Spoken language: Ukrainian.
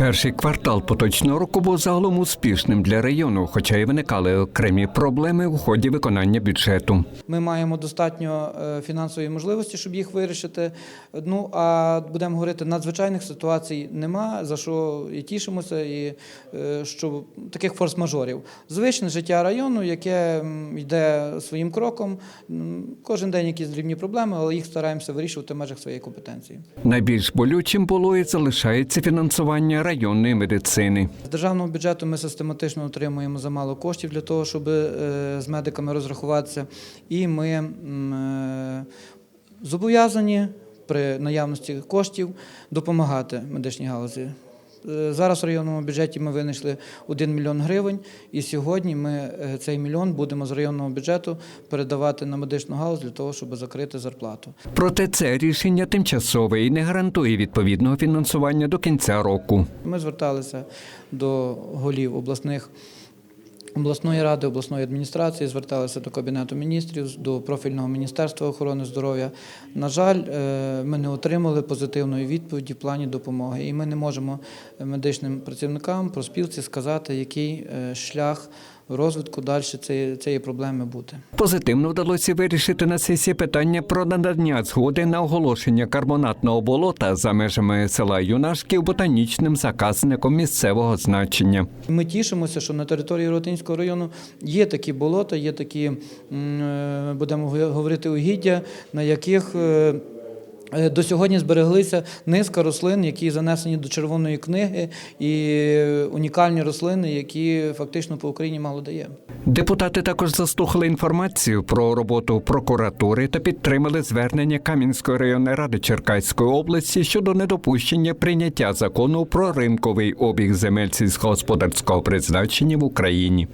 Перший квартал поточного року був загалом успішним для району, хоча й виникали окремі проблеми у ході виконання бюджету. Ми маємо достатньо е, фінансової можливості, щоб їх вирішити. Ну а будемо говорити, надзвичайних ситуацій нема, за що і тішимося, і е, що таких форс-мажорів. Звичне життя району, яке йде своїм кроком. Кожен день якісь дрібні проблеми, але їх стараємося вирішувати в межах своєї компетенції. Найбільш болючим було і залишається фінансування районної медицини. З державного бюджету ми систематично отримуємо замало коштів для того, щоб е, з медиками розрахуватися. І ми е, зобов'язані при наявності коштів допомагати медичній галузі. Е, Зараз в районному бюджеті ми винайшли 1 мільйон гривень, і сьогодні ми е, цей мільйон будемо з районного бюджету передавати на медичну галузь для того, щоб закрити зарплату. Проте це рішення тимчасове і не гарантує відповідного фінансування до кінця року. Ми зверталися до голів обласних. Обласної ради, обласної адміністрації зверталися до Кабінету міністрів, до профільного міністерства охорони здоров'я. На жаль, е, ми не отримали позитивної відповіді в плані допомоги, і ми не можемо медичним працівникам проспілці сказати, який е, шлях розвитку далі цієї, цієї проблеми бути. Позитивно вдалося вирішити на сесії питання про надання згоди на оголошення карбонатного болота за межами села Юнашків ботанічним заказником місцевого значення. Ми тішимося, що на території Ротинського району є такі болота, є такі, е, будемо говорити, угіддя, на яких е, до сьогодні збереглися низка рослин, які занесені до червоної книги, і унікальні рослини, які фактично по Україні мало дає. Депутати також заслухали інформацію про роботу прокуратури та підтримали звернення Кам'янської районної ради Черкаської області щодо недопущення прийняття закону про ринковий обіг земель сільськогосподарського призначення в Україні.